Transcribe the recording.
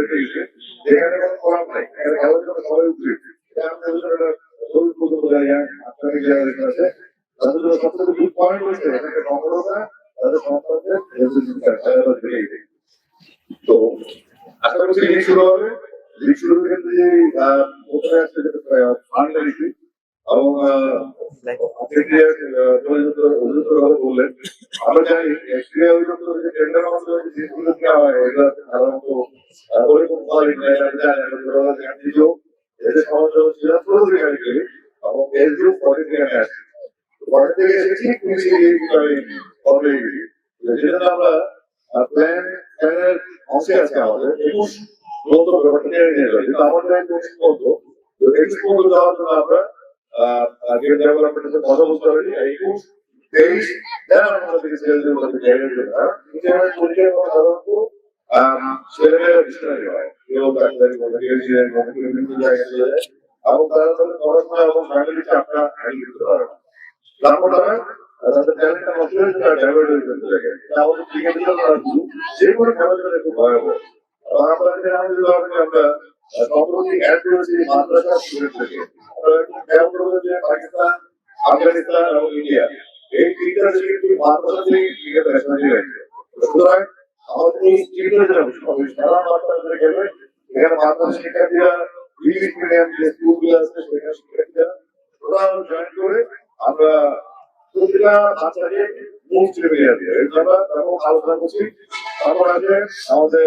রেখে যেখানে কোনো করার নাই, এখানে খেলার জন্য সবাই সবুজ পর্যন্ত জায়গা আত্মানিক আছে, তাদের জন্য সবথেকে গুড পয়েন্ট হচ্ছে এখানে নম্রতা তাদের গেছে। তো এবং বললেন আমরা জানি ক্রীড়া অধিদপ্তর যে টেন্ডার মাধ্যমে যে জিনিসগুলো দেওয়া হয় এগুলো সাধারণত আহ, ওরকম কোয়ালিটি নেই আমি জানি আমরা ছোটবেলা থেকে আমি নিজেও এদের সমস্যা হচ্ছিল পুরো দিকে আমি করি এবং এর গ্রুপ পরের দিকে আমি আসি পরের থেকে এসেছি পুলিশে গিয়ে কিন্তু আমি ফর্মে গেছি সেজন্য আমরা প্ল্যান প্ল্যানের অংশে আছে আমাদের একুশ পর্যন্ত ব্যাপারটা নিয়ে নিয়ে যাবে কিন্তু আমাদের টাইম পঁচিশ পর্যন্ত তো একুশ পর্যন্ত যাওয়ার জন্য আমরা গেম ডেভেলপমেন্টের সাথে কথা বলতে পারি একুশ তেইশ দেন আমরা থেকে সেল দিয়ে জায়গায় দেবে আর ইন্টারনেট পরীক্ষায় কোনো সাধারণত ছেলেমেয়েরা ডিকশনারি হয়, কেউ ডাক্তারি বলে কেউ ইঞ্জিনিয়ারিং বলে কেউ বিভিন্ন জায়গায় চলে যায়। এবং তারা তাদের পড়াশোনা এবং ফ্যামিলি চাপটা হ্যান্ডেল করতে পারে না। তারপর তারা তাদের ট্যালেন্টটা নষ্ট হয়ে তারা ডাইভার্ট হয়ে যেতে লাগে আমাদের আর শুধু যে কোনো জন্য খুব ভয়াবহ। আমরা যদি আমরা সম্প্রতি অ্যাড করেছি মাদ্রাসা স্টুডেন্ট থেকে আমরা এখন খেয়াল করব যে পাকিস্তান, আফগানিস্তান এবং ইন্ডিয়া, এই তিনটা দেশে কিন্তু মাদ্রাসা থেকে ক্রিকেট ন্যাশনালি রয়েছে সুতরাং আমাদের এই ক্রিকেটের যেটা সারা ধরে খেলবে, এখানে মাদ্রাসা শিক্ষার্থীরা ইংলিশ মিডিয়াম যে স্কুলগুলো আছে, সেখানে শিক্ষার্থীরা ওরা জয়েন করে আমরা আছে আমাদের